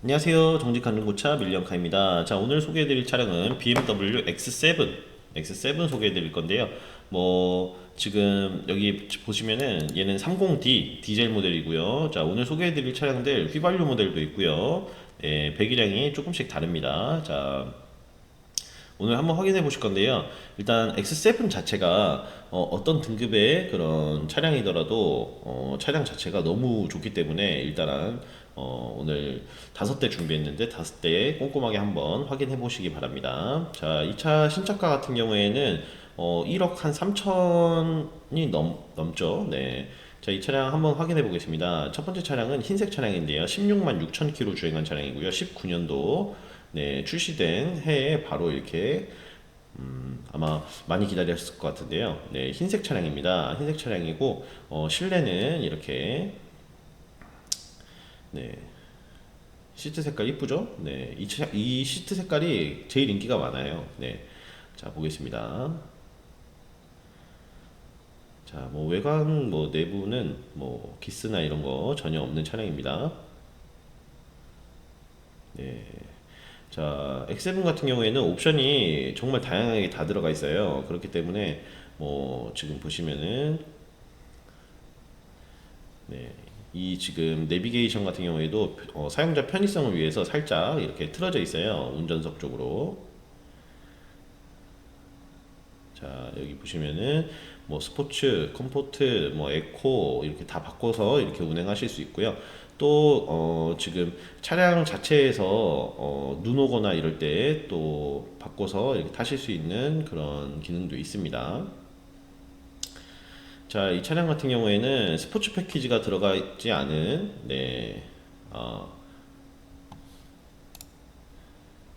안녕하세요. 정직한 중고차 밀리언카입니다. 자, 오늘 소개해드릴 차량은 BMW X7, X7 소개해드릴 건데요. 뭐, 지금 여기 보시면은 얘는 30D 디젤 모델이고요. 자, 오늘 소개해드릴 차량들 휘발유 모델도 있고요. 예, 배기량이 조금씩 다릅니다. 자, 오늘 한번 확인해 보실 건데요. 일단 X7 자체가 어, 떤 등급의 그런 차량이더라도 어, 차량 자체가 너무 좋기 때문에 일단은 어, 오늘 다섯 대 준비했는데 다섯 대 꼼꼼하게 한번 확인해 보시기 바랍니다. 자, 이 차 신차가 같은 경우에는 어, 1억 한 3천이 넘, 넘죠. 네. 자, 이 차량 한번 확인해 보겠습니다. 첫 번째 차량은 흰색 차량인데요. 16만 6천 킬로 주행한 차량이고요. 19년도 네, 출시된 해에 바로 이렇게 음, 아마 많이 기다렸을 것 같은데요. 네, 흰색 차량입니다. 흰색 차량이고 어, 실내는 이렇게 네. 시트 색깔 이쁘죠? 네. 이, 차, 이 시트 색깔이 제일 인기가 많아요. 네. 자, 보겠습니다. 자, 뭐 외관 뭐 내부는 뭐 기스나 이런 거 전혀 없는 차량입니다. 네. 자, X7 같은 경우에는 옵션이 정말 다양하게 다 들어가 있어요. 그렇기 때문에 뭐 지금 보시면은 네, 이 지금 내비게이션 같은 경우에도 어, 사용자 편의성을 위해서 살짝 이렇게 틀어져 있어요. 운전석 쪽으로. 자, 여기 보시면은 뭐 스포츠, 컴포트, 뭐 에코 이렇게 다 바꿔서 이렇게 운행하실 수 있고요. 또 어, 지금 차량 자체에서 어, 눈 오거나 이럴 때 또 바꿔서 이렇게 타실 수 있는 그런 기능도 있습니다. 자, 이 차량 같은 경우에는 스포츠 패키지가 들어가 있지 않은 네, 어,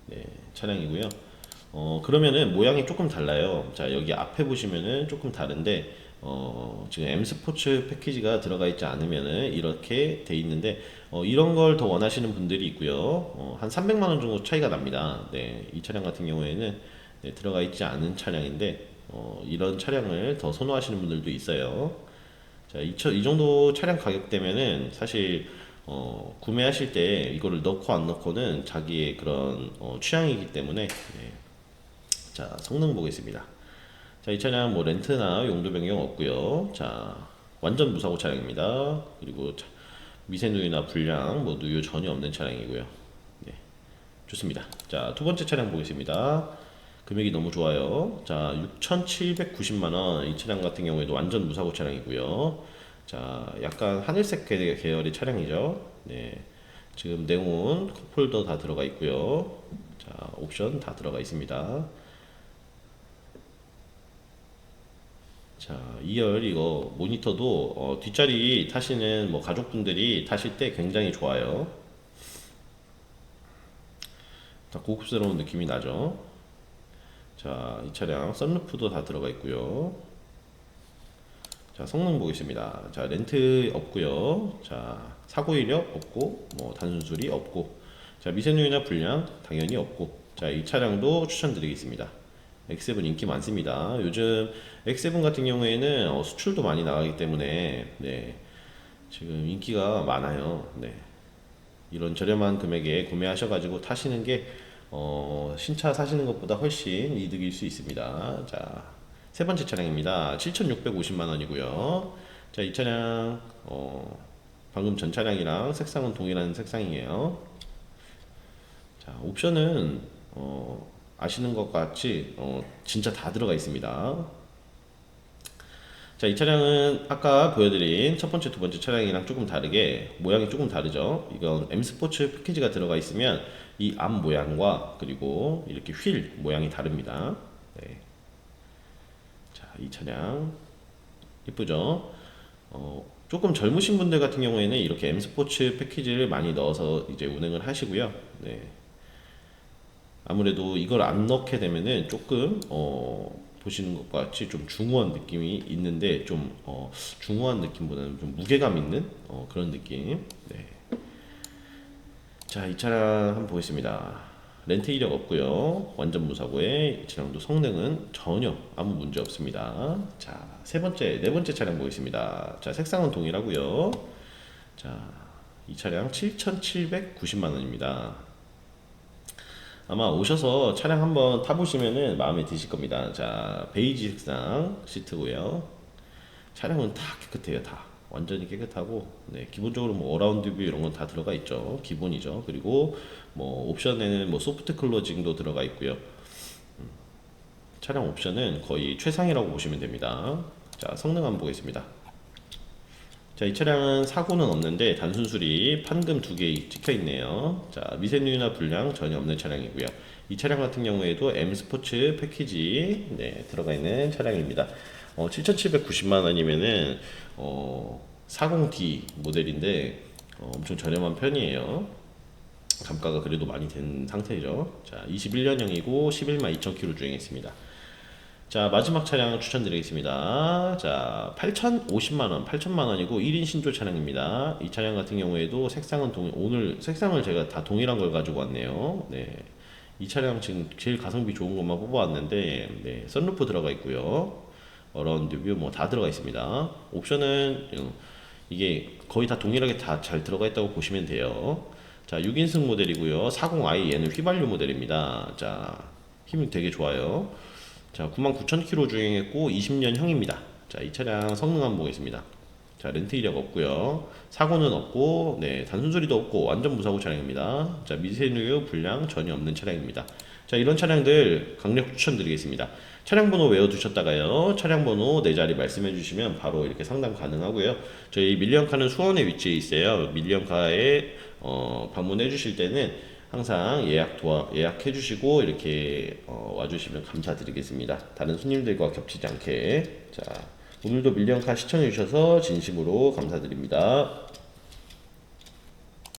네, 차량이고요. 어, 그러면은 모양이 조금 달라요. 자, 여기 앞에 보시면은 조금 다른데, 어, 지금 M 스포츠 패키지가 들어가 있지 않으면은 이렇게 돼 있는데, 어, 이런 걸 더 원하시는 분들이 있고요. 어, 한 300만 원 정도 차이가 납니다. 네, 이 차량 같은 경우에는 네, 들어가 있지 않은 차량인데, 어, 이런 차량을 더 선호하시는 분들도 있어요. 자, 이, 처- 이 정도 차량 가격대면은 사실 어, 구매하실 때 이거를 넣고 안 넣고는 자기의 그런 어, 취향이기 때문에 네. 자 성능 보겠습니다. 자 이 차량 뭐 렌트나 용도 변경 없고요. 자 완전 무사고 차량입니다. 그리고 자, 미세 누유나 불량 뭐 누유 전혀 없는 차량이고요. 네 좋습니다. 자 두 번째 차량 보겠습니다. 금액이 너무 좋아요. 자 6,790만 원. 이 차량 같은 경우에도 완전 무사고 차량이고요. 자 약간 하늘색 계- 계열의 차량이죠. 네 지금 네온 컵홀더 다 들어가 있고요. 자 옵션 다 들어가 있습니다. 자, 2열 이거 모니터도 어, 뒷자리 타시는 뭐 가족분들이 타실 때 굉장히 좋아요. 자, 고급스러운 느낌이 나죠. 자, 이 차량 썬루프도 다 들어가 있고요. 자, 성능 보겠습니다. 자, 렌트 없고요. 자, 사고 이력 없고 뭐 단순 수리 없고. 자, 미세누이나 불량 당연히 없고. 자, 이 차량도 추천드리겠습니다. X7 인기 많습니다. 요즘 X7 같은 경우에는 어, 수출도 많이 나가기 때문에 네, 지금 인기가 많아요. 네. 이런 저렴한 금액에 구매하셔가지고 타시는 게 어, 신차 사시는 것보다 훨씬 이득일 수 있습니다. 자, 세 번째 차량입니다. 7,650만 원이고요. 자, 이 차량 어, 방금 전 차량이랑 색상은 동일한 색상이에요. 자, 옵션은 어, 아시는 것 같이 어, 진짜 다 들어가 있습니다. 자, 이 차량은 아까 보여드린 첫 번째, 두 번째 차량이랑 조금 다르게 모양이 조금 다르죠. 이건 M 스포츠 패키지가 들어가 있으면 이 앞 모양과 그리고 이렇게 휠 모양이 다릅니다. 네. 자, 이 차량 이쁘죠? 어, 조금 젊으신 분들 같은 경우에는 이렇게 M 스포츠 패키지를 많이 넣어서 이제 운행을 하시고요. 네. 아무래도 이걸 안 넣게 되면은 조금 어, 보시는 것과 같이 좀 중후한 느낌이 있는데 좀 어, 중후한 느낌보다는 좀 무게감 있는 어, 그런 느낌. 네. 자, 이 차량 한번 보겠습니다. 렌트 이력 없고요. 완전 무사고에 이 차량도 성능은 전혀 아무 문제 없습니다. 자, 세 번째, 네 번째 차량 보겠습니다. 자, 색상은 동일하고요. 자, 이 차량 7,790만 원입니다. 아마 오셔서 차량 한번 타보시면은 마음에 드실 겁니다. 자, 베이지 색상 시트고요. 차량은 다 깨끗해요, 다. 완전히 깨끗하고, 네, 기본적으로 뭐 어라운드 뷰 이런 건 다 들어가 있죠. 기본이죠. 그리고 뭐 옵션에는 뭐 소프트 클로징도 들어가 있고요. 음, 차량 옵션은 거의 최상이라고 보시면 됩니다. 자, 성능 한번 보겠습니다. 자, 이 차량은 사고는 없는데 단순 수리 판금 두 개 찍혀 있네요. 자, 미세누유나 불량 전혀 없는 차량이고요. 이 차량 같은 경우에도 M 스포츠 패키지 네, 들어가 있는 차량입니다. 어, 7,790만 원이면은 어, 40D 모델인데 어, 엄청 저렴한 편이에요. 감가가 그래도 많이 된 상태죠. 자, 21년형이고 11만 2천 킬로 주행했습니다. 자 마지막 차량 추천드리겠습니다. 자 8,050만 원, 8천만 원이고 1인 신조 차량입니다. 이 차량 같은 경우에도 색상은 동 오늘 색상을 제가 다 동일한 걸 가지고 왔네요. 네. 이 차량 지금 제일 가성비 좋은 것만 뽑아왔는데 네, 썬루프 들어가 있고요. 어라운드 뷰 뭐 다 들어가 있습니다. 옵션은 음, 이게 거의 다 동일하게 다 잘 들어가 있다고 보시면 돼요. 자 6인승 모델이고요. 40i 얘는 휘발유 모델입니다. 자 힘이 되게 좋아요. 자, 99,000km 주행했고 20년형입니다. 자, 이 차량 성능 한번 보겠습니다. 자, 렌트 이력 없고요. 사고는 없고, 네, 단순 소리도 없고 완전 무사고 차량입니다. 자, 미세누유 불량 전혀 없는 차량입니다. 자, 이런 차량들 강력 추천드리겠습니다. 차량 번호 외워 두셨다가요. 차량 번호 네 자리 말씀해 주시면 바로 이렇게 상담 가능하고요. 저희 밀리언카는 수원에 위치해 있어요. 밀리언카에 어, 방문해 주실 때는 항상 예약 도와 예약해 주시고 이렇게 어, 와주시면 감사드리겠습니다. 다른 손님들과 겹치지 않게 자 오늘도 밀리언카 시청해 주셔서 진심으로 감사드립니다.